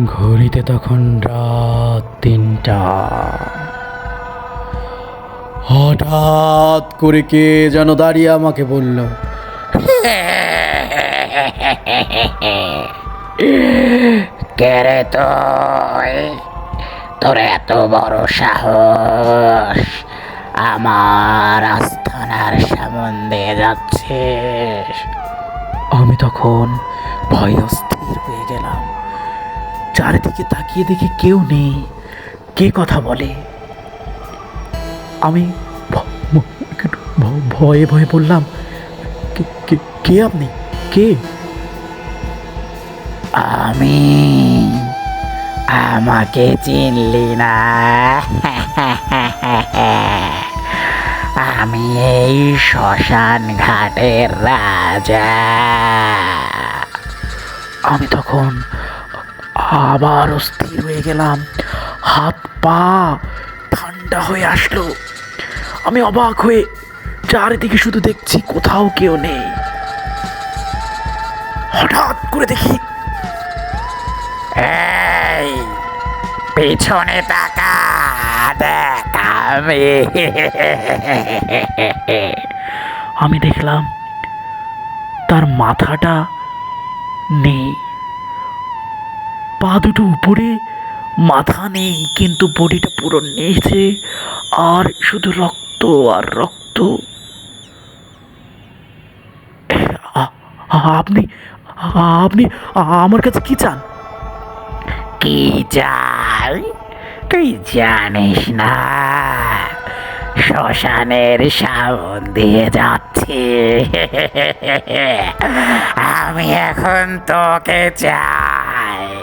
ঘড়িতে তখন রাত তিনটা। হঠাৎ করে কে যেন দাঁড়িয়ে আমাকে বলল কেরে তুই? তোর এত বড় সাহস। আমার আস্থানার সম্বন্ধে যাচ্ছে আমি তখন ভয় অস্থির হয়ে গেলাম। চারিদিকে তাকিয়ে দেখি কেউ নেই। কে কথা বলে? আমি ভয়ে ভয়ে বললাম, "কে- কে- কে আপনি? কে? আমি আমাকে চিনলি না। আমি এই শ্মশান ঘাটের রাজা। আমি তখন আবার অস্থির হয়ে গেলাম। হাত পা ঠান্ডা হয়ে আসলো। আমি অবাক হয়ে চারিদিকে শুধু দেখছি কোথাও কেউ নেই। হঠাৎ করে দেখি এই পিছনে তাকা দেখ আমি। আমি দেখলাম তার মাথাটা নেই। পা দুটো উপরে, মাথা নেই, কিন্তু বডিটা পুরো নিচে আর শুধু রক্ত আর রক্ত। আপনি আপনি আমার কাছে কি চান? কি চাই? তুই জানিস না, শ্মশানের সাবন দিয়ে যাচ্ছে। আমি এখন তোকে চাই।